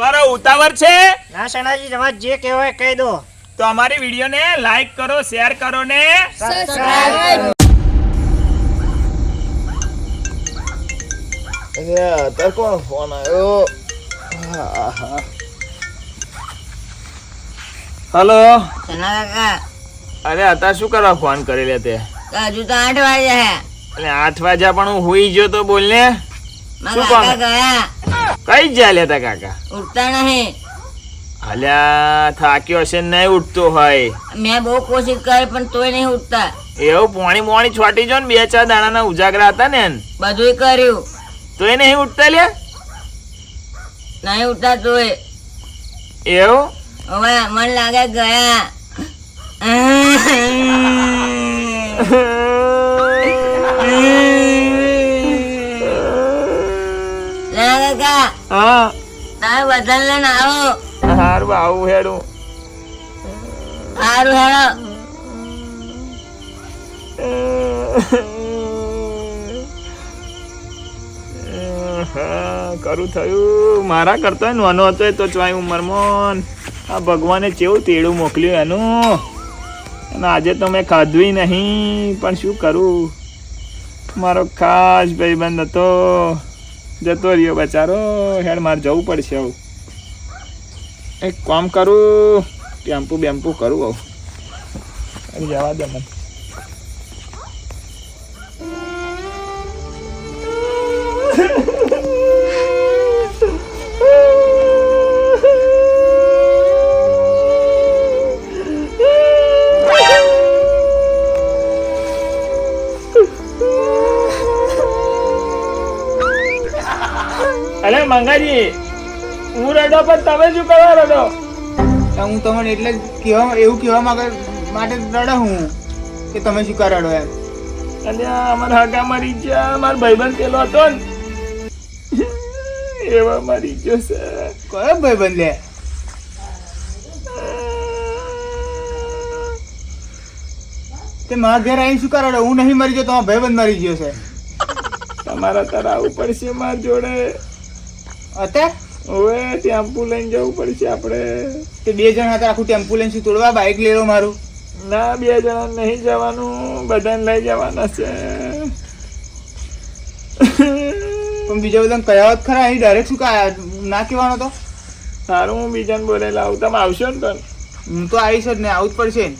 મારો ઉતાવળ છે? ના સણાજી તમારે જે કહેવાય કહી દો. તો અમારી વિડીયોને લાઈક કરો શેર કરો ને અત્યારે કોણ ફોન આવ્યો હલો? અરે અત્યારે શું કરવા ફોન કરી લે તે? હજુ તો આઠ વાગ્યા અને આઠ વાગ્યા પણ હું હુઈ ગયો તો બોલ ને. શું કામ? કઈ જ લેતા કાકા? ઉઠતા નહીં. અલ્યા થાક્યો હશે ને નહીં ઉઠતો હોય. મેં બહુ કોશિશ કરી પણ તોય નહીં ઉઠતા એવું પોણી મોણી છોટી જો ને બે ચાર દાણાના ઉજાગરા હતા ને બધુંય કર્યું. તોય નહીં ઉઠતા લે નહીં ઉઠતા તોય. એવું? હવે મને લાગે ગયા. હા. તમે બદલ લઈને આવો. હારું આવું હેડું. સારું હેડો હા, કરું થયું. મારા કરતો નાનો હતો એ તો ચોય ઉંમરમાં આ ભગવાને કેવું તેડું મોકલ્યું એનું. અને આજે તો મેં ખાધું નહીં પણ શું કરું? મારો ખાસ ભાઈબંધ હતો. જતો રહ્યો બચારો, હેડ મારે જવું પડશે આવું. એક કામ કરું, ટેમ્પુ બેમ્પુ કરું આવું. જવા દે મને. મંગાજી હું રડો પણ તમે શું કરવા રડો? હું તમને એટલે કહેવા એવું કહેવા માંગે માટે રડો હું કે તમે શું કરવા રડો એમ. અને અમારા હગા મરી ગયા મારો ભાઈબંધ પેલો હતો ને. એવા મરી ગયો છે. કયો ભાઈબંધ લે? તે મારા ઘેર આવીને શું કરાડો હું નહીં મરી ગયો તો ભાઈબંધ મરી ગયો છે. તમારા તારા આવવું પડશે મારા જોડે. અત્યારે? હવે ટેમ્પુ લઈને જવું પડશે આપણે. તે બે જણ હતા આખું ટેમ્પુ લઈને શું તોડવા? બાઇક લેવો મારું? ના બે જણા નહીં જવાનું. બધાને લઈ જવાના છે. પણ બીજા બધાને કયા વખત ખરા? અહીં ડાયરેક્ટ શું કા ના કહેવાનો તો? સારું હું બીજાને બોલેલા આવું તમે આવશો ને પણ હું તો આવીશ જ ને આવું જ પડશે.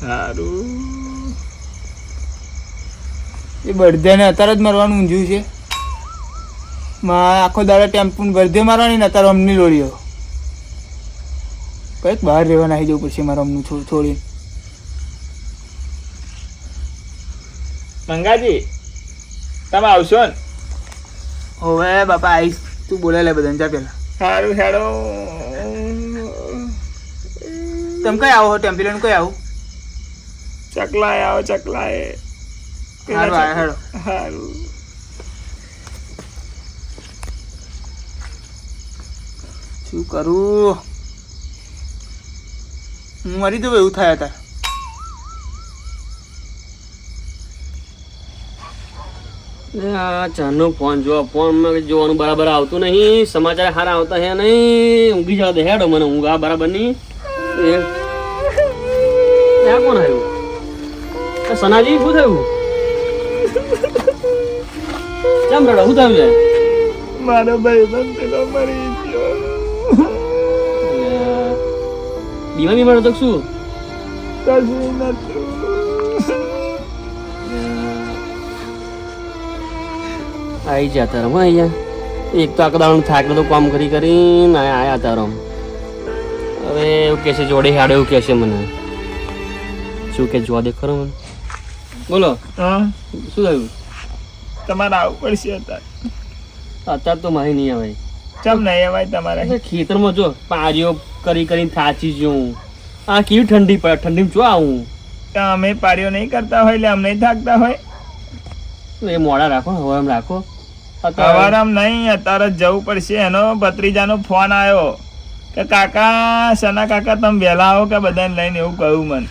સારું. એ બધાને અત્યારે જ મરવાનું ઊંઝ્યું છે. માં આખો દાડો ટેમ્પુ વર્ધે મારવાની ને અત્યારે અમની લોડીઓ કંઈક બહાર રહેવા નાખી જવું પડશે મારો અમનું છોડી મંગાજી તમે આવશો ને? હવે બાપા આવીશ તું બોલાય લે બધાને જા પેલા સારું હેડો તમે કઈ આવો ટેમ્પુ લઈને કઈ આવું? ચકલાય આવો ચકલાય સારું હેડો સારું શું કરું? હું મરી જવું એવું થયા હતા આ ચાનો ફોન જો ફોનમાં જોવાનું બરાબર આવતું નહીં સમાચાર સારા આવતા હે નહીં ઊંઘી જવા દે હેડો મને ઊંઘ આ બરાબર નહીં. એ આ કોણ આવ્યું? સનાજી શું થયું? કેમ રડો શું થયું છે? મારો ભાઈબંધ પેલો મરી ગયો. એટલે બીમાર હતો શું કશું આવી જા તારમ હો અહીંયા એક તો આખા દાડાનું થાક તો કામ કરી કરીને આયા તારમ હવે એવું કહેશે જોડે હાડે એવું કહેશે મને શું કે જોવા દે ખરો મને બોલો હા શું થયું તમારે આવવું પડશે અત્યારે અત્યારે તો માહી નહીં આવે ચમ નહીં અવાય તમારે? ખેતરમાં જો પારીઓ કરી કરીને થાચી જઉં. આ કેવી ઠંડી પડે? ઠંડીમાં જો આવું? અમે પારીઓ નહીં કરતા હોય એટલે અમને થાકતા હોય. એ મોડા રાખો હવે એમ રાખો. સવારે આમ નહીં અત્યારે જવું પડશે. એનો ભત્રીજાનો ફોન આવ્યો કે કાકા સના કાકા તમે વહેલા આવો કે બધાને લઈને એવું કહ્યું મને.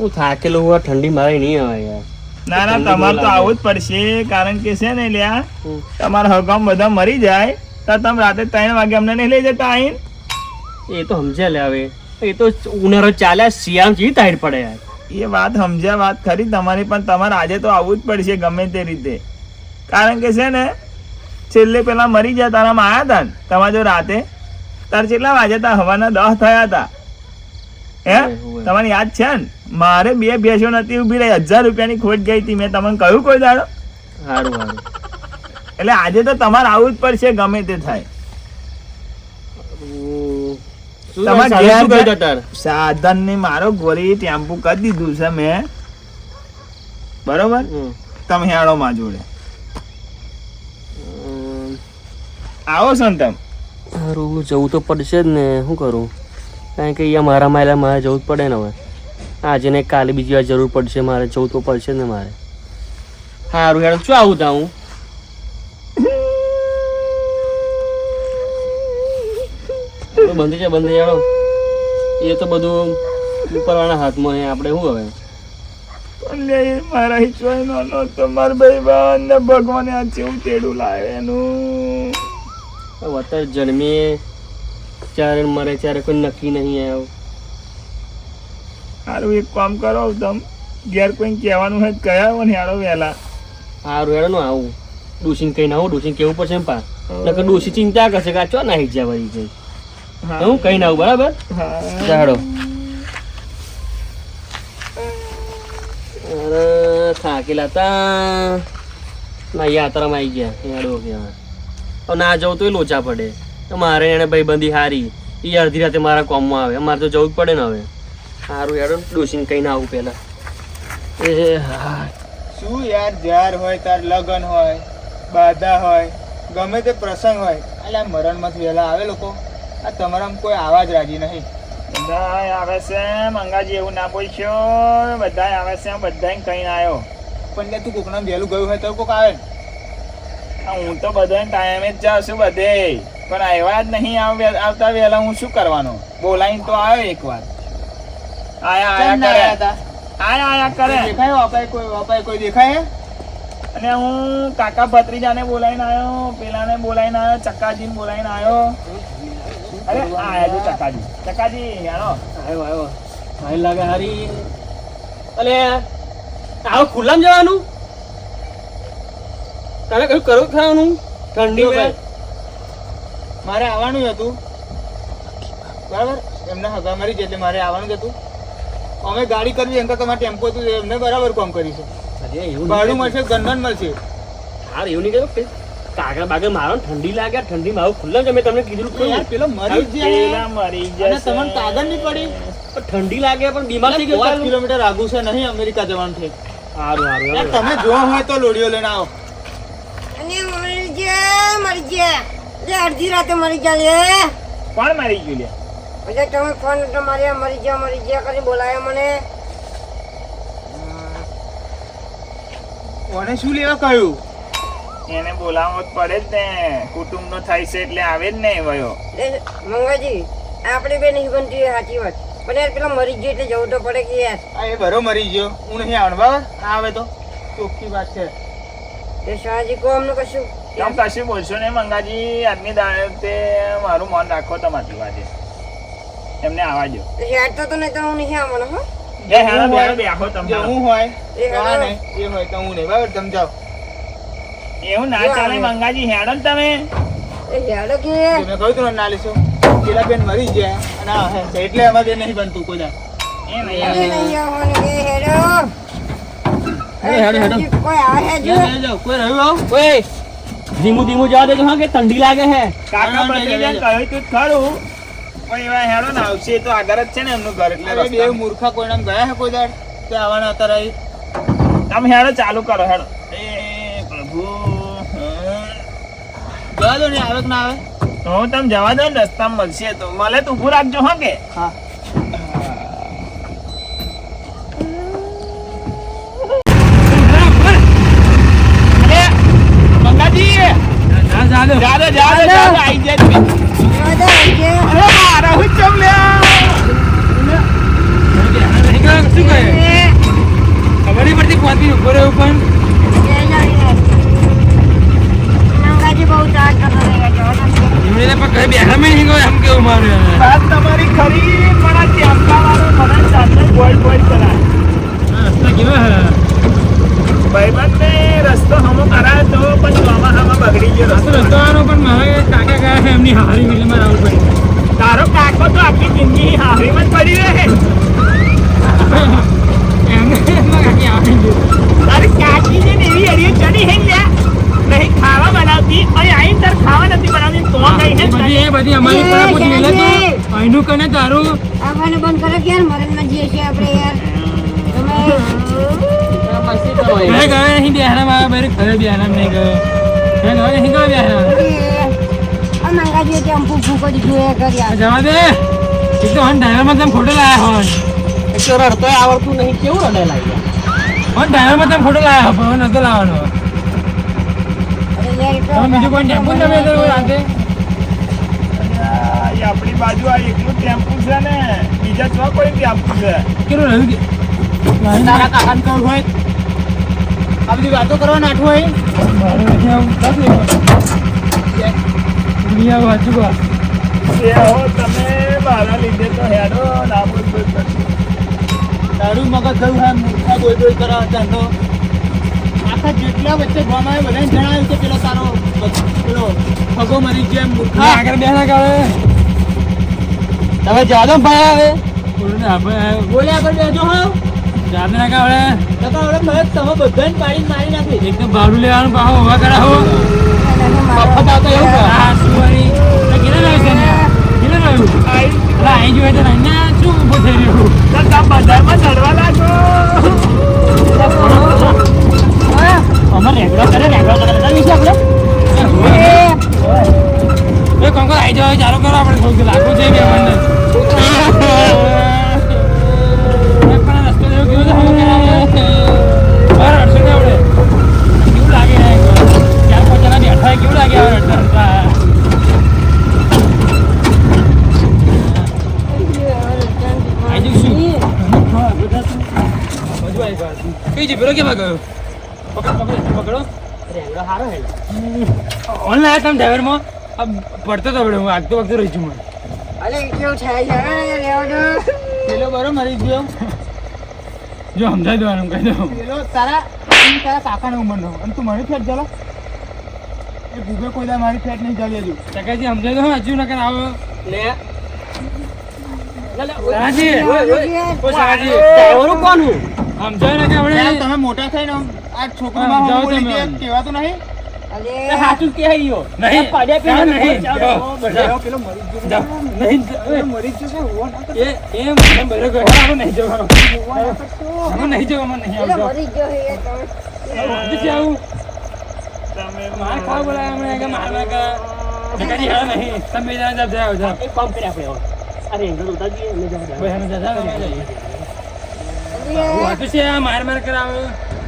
હું થાકેલો હું ઠંડી મારે નહીં આવે યાર. ના ના તમારે તો આવવું આવું જ પડશે કારણ કે છે ને લ્યા. તમારા હગામ બધા મરી જાય. તો તમે રાતે ત્રણ વાગે અમને નહીં લઈ જતા આઈન? એ તો સમજ્યા લે હવે. એ તો ઉનાળો ચાલ્યા શિયાળ જી ટાઈટ પડે યાર? એ વાત સમજ્યા વાત ખરી તમારી પણ તમારે આજે તો આવવું જ પડશે ગમે તે રીતે. કારણ કે છે ને છેલ્લે પેલા મરી ગયા તારામાં આવ્યા હતા ને? તમારે જો રાતે? તાર કેટલા વાગ્યા હતા હવાના દસ થયા હતા હે? હોવે. યાદ છે ને? મારે બે ભેંસો નથી ઊભી રહી હજાર રૂપિયાની ખોટ ગઈ હતી. મેં તમને કહ્યું કોઈ દાડો? સારું સારું એટલે આજે તો તમારે આવવું જ પડશે ગમે તે થાય. સાધન ને મારો ગોરી ટેમ્પુ કરી દીધું છે મેં. બરોબર? તમે હેળો માં જોડે. આવો છો ને સારું જવું તો પડશે જ ને. શું કરું? કારણ કે અહીંયા મારા માયલા મારે જવું જ પડે ને હવે. આજે ને કાલે બીજી વાર જરૂર પડશે મારે. જવું તો પડશે ને મારે. સારું હેડો. શું આવું તા હું? બંધ છે બંધ જાણો એ તો બધું ઉપરવાના હાથમાં આપણે શું હવે? મારા ઈશ્વર નો તો મારા ભાઈ બહેન ને ભગવાને આ જેવું તેડું લાવે એનું. અત્યારે જન્મીએ ચારે મરે ચારે કોઈ નક્કી નહીં આવ્યો સારું એક કામ કરો તમ ઘેર કોઈ કહેવાનું હોય કયા આવો ને હેળો વહેલા. સારું હેડો ને આવું. ડોસીને કઈ ના આવું ડોસીને કેવું પડશે એમ પા નકર ડોસી ચિંતા કરશે કે આ ચો નાહી જાય વળી જઈ. હા. હું કઈ ના આવું બરાબર. ચાલો અરે થાકેલા તા. ના યાત્રામાં આવી ગયા. હેડો હવે. હવે ના જવું તો લોચા પડે. તો મારે એને ભાઈબંધી હારી. એ અડધી રાતે મારા કોમમાં આવે. મારે તો જવું જ પડે ને હવે. સારું હેડો ડોસીને કઈ ના આવું પહેલાં. એ હા. શું યાર જ્યાર હોય તાર લગન હોય બાધા હોય ગમે તે પ્રસંગ હોય. એટલે મરણમાંથી વહેલા આવે લોકો. આ તમારામાં કોઈ આવા જ રાજી નહીં. બધાય આવે છે મંગાજી એવું ના પૂછ્યો બધાય આવે છે બધાય કઈ આવ્યો પણ તું કોકના વહેલું ગયું હોય તો કોક આવે. હું તો બધા ટાઈમે જ જાઉં છું બધે. પણ આવ્યા જ નહીં આવતા વહેલા હું શું કરવાનો? બોલાઈને તો આવ્યો એક વાર આયા આયા કરે. આયા આયા કરે. દેખાય? વાપાય કોઈ વાપાય કોઈ દેખાય અને હું કાકા ભત્રીજાને બોલાવીને આવ્યો પેલાને બોલાવીને આવ્યો ચક્કાજીને બોલાવીને આવ્યો. અરે આ આયા ચકાજી. ચકાજી આનો આવ્યો આવ્યો ભાઈ લાગે હારી. અલે આવો ખુલ્લામાં જવાનું? તારે કયું કરવું ખાવાનું? ઠંડી મારે આવવાનું જ હતું. બરાબર? એમને હગા મારી છે એટલે મારે આવવાનું જ હતું. અમે ગાડી કરવી એમ તો તમારે ટેમ્પો હતું એમને બરાબર કામ કરી છે. એવું ભાડું મળશે ગંધન મળશે. હાર એવું નહીં કર્યું કે કાગળ મારો ઠંડી લાગે ઠંડી માં ખુલ્લા મેં તમને કીધું યાર પેલો મરી જાય પેલા મરી અને તમને કાગળ નહીં પડી? પણ ઠંડી લાગે પણ બીમાર થઈ ગયો પાંચ કિલોમીટર આગુ છે નહીં અમેરિકા જવાનું છે. સારું સારું તમે જો હોય તો લોડીઓ લઈને આવો. અને મરી ગયા મરી લે અડધી રાતે મરી ગયા લે. કોણ મરી ગયું લે? એટલે તમે ફોન મારી મરી ગયા મરી ગયા કરી બોલાયા મને. કોને શું લેવા કહ્યું? એને બોલાવો જ પડે જ ને. કુટુંબ નો થાય છે એટલે આવે જ ને વયો. મંગાજી આપણી બે નહીં બનતી સાચી વાત. પણ યાર પેલા મરી ગયો એટલે જવું તો પડે કે યાર. એ બરો મરી ગયો. હું નહીં આવવાનું બરાબર? આ આવે તો. ચોખ્ખી વાત છે. એ શાહજી કહો અમને કશું? તમે કશું બોલશો ને મંગાજી આજની દાડે મારું મન રાખો તમારી વાતે એમને આવા દો યાર તો તને તો હું નહીં આવવાનો હો. હું હોય એ હોય તો હું નહીં બરાબર? તમે જાઓ. એવું ના ચાલે મંગાજી હેડો ને તમે. હેડો કે. મેં કહ્યું તું ના લેશો? પેલા બેન મરી ગયા અને આ એટલે અમારે બેન નહીં બનતું કોઈ ધીમું ધીમું જવા દેજો હા કે ઠંડી લાગે હે? કાકા ના, ના, ભત્રીજાને ના, કહ્યું તું ખરું. પણ એવા હેડો ને આવશે એ તો આગળ જ છે ને એમનું ઘર એટલે બે. મૂર્ખા કોઈ નામ ગયા હે કોઈ દાડ? કે આવવાના હતા રહી. તમે હેડો ચાલુ કરો હેડો. એ પ્રભુ. જવા દો ને આવે કે ના આવે? હું તમે જવા દો ને રસ્તામાં મળશે તો. મળે તો ઊભું રાખજો હા કે? હા. એટલે પણ કઈ બેહારમાં નહીં એમ કેવું મારું વાત તમારી ખરી પણ આ ચેમ્પા વાળો મને સાથે બોલ બોલ કરાય. રસ્તા કેવા હે? ભાઈબંધ ને રસ્તો હમો કરાય તો પણ ચોમા હમો બગડી ગયો રસ્તો રસ્તો. વાળો પણ મારા કાકા ગયા છે એમની હારી મિલ આવું આવવું પડે તારો કાકો તો આખી જિંદગી હારી જ પડી રહે. એમને કાકી આવી ગયો. તારી કાકી ને એવી અડીએ ચડી હે લ્યા. પૂછ લે તો અહીંનું કને તારું. આવવાનું બંધ કરો કે યાર ન જઈએ છે આપણે યાર. તમે મસ્તી કરો એ. મેં ગયો નહીં બિહારામ આવ્યો મારે ઘરે બિહારામ નહીં ગયો. મેં ગયો નહીં ગયો બિહારામ. માંગા જોઈએ ત્યાં ફૂ ફૂ કરી જોઈએ ઘર જવા દે. એક તો હન ડ્રાઈવરમાં તમે ખોટો લાયા હોન તો રડતોય આવડતું નહીં કેવું લાગ્યા હન ડ્રાઈવરમાં તમે ખોટો લાયા હો નતો લાવવાનો. બીજું કોઈ ટેમ્પો તમે એ આપણી બાજુ આ એકલું ટેમ્પુ છે ને બીજા છ કોઈ ટેમ્પુ છે. કેટલું રહ્યું કે? તારા કાકાને કહું હોય. આ બધી વાતો કરવા નાઠું હોય. દુનિયા વાંચું બા એ. હો તમે મારા લીધે તો હેડો કરશો. તારું મગજ થયું હા મૂર્ખા બોલ બોલ કરો ચાંદો આખા જેટલા વચ્ચે ગામાએ બધાને જણાવ્યું કે પેલો તારો પેલો પગો મરી ગયો એમ મૂર્ખા. આગળ બેસા કાળે. તમે જવા દો ભાઈ હવે બોલ્યા આગળ બેજો હો. જાતે ના કાવડે કાવડે મેં તમે બધાને પાડીને મારી નાખી. એકદમ ભાડું લેવાનું પાહો ઊભા કરાવો. મફત આવતો એવું હા સુવારી તો કેટલા રહ્યું છે ને કેટલા રહ્યું અલા અહીં જોઈએ તો અહીંયા શું ઊભો થઈ રહ્યો તો તમે બજારમાં ચડવા લાગો અમારે રેગડો કરે રેગડો કરે બધા વિશે આપણે એ કોણ કોણ આવી જાવ ચાલુ કરો આપણે થોડુંક લાગુ છે કે મને એક પણ રસ્તો જેવો કેવો છે હવે કે બહાર અડશે ને આપણે કેવું લાગે ચાર પાંચ જણા બેઠા હોય કેવું લાગે હવે અડતા અડતા આવી જઈશું બાજુ આવી ગયો કઈ છે પેલો કેવા ગયો? પકડ રેગડો હે ઓનલાઈન તમે ડ્રાઈવરમાં પડતો તો હું આગતો વખતે રહી છું મને અરે કેવું છે? અરે પેલો બરો મરી ગયો. જો સમજાઈ દેવાનું કહી દઉં. પેલો તારા તારા કાકાનો ઉંમરનો. અને તું મારી ફેટ ચાલો. એ ભૂગે કોઈ દા મારી ફેટ નહીં ચાલી હજુ. ટકાજી સમજાઈ દો હજુ નકર આવો લે. સારાજી ઓ સારાજી કોણ હું સમજાય ને કે આપણે તમે મોટા થઈને આ છોકરામાં જાઓ બોલી તમે. કહેવાતું નહીં? અરે. સાચું કે હૈયો નહીં. પાડ્યા પેલા નહીં. જાઓ, જાઓ. પેલો મરી ગયો નહીં મરી ગયો છે એ એ મને બરો ગયો હવે નહીં જવાનું. હવે નહીં જવાનું નહીં પેલો મરી ગયો છે યાર તમે તમે માર ખાવા બોલાય હમણાં કે મારવા કે ટકાજી હા નહીં. તમે જાવ જાવ જાવ એક કામ આપણે અરે રેગડો ઉતાર દઈએ એટલે જવા દે. જાવ જાવ છે માર માર કરાવે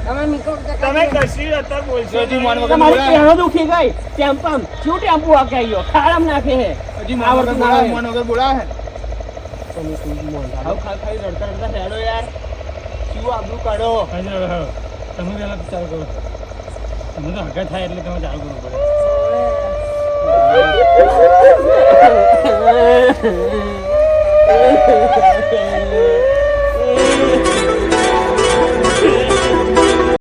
તમે મીકો તમે કશી અત્યારે બોલશો હજી માન નહીં. વગર તમારી બોલાય. પહેરો દુખી ગઈ ટેમ્પમ શું ટેમ્પો આકે આવ્યો ખાડામાં નાખે હે હજી માન વગર બોલાવે. માન વગર બોલાવે તમે શું મોંઘા. આવું ખા ખાઈ રડતા રડતા હેડો યાર શું આબરૂ કાઢો. તમે પહેલા તો ચાલુ કરો તમે તો હગા થાય એટલે તમે ચાલુ કરવું પડે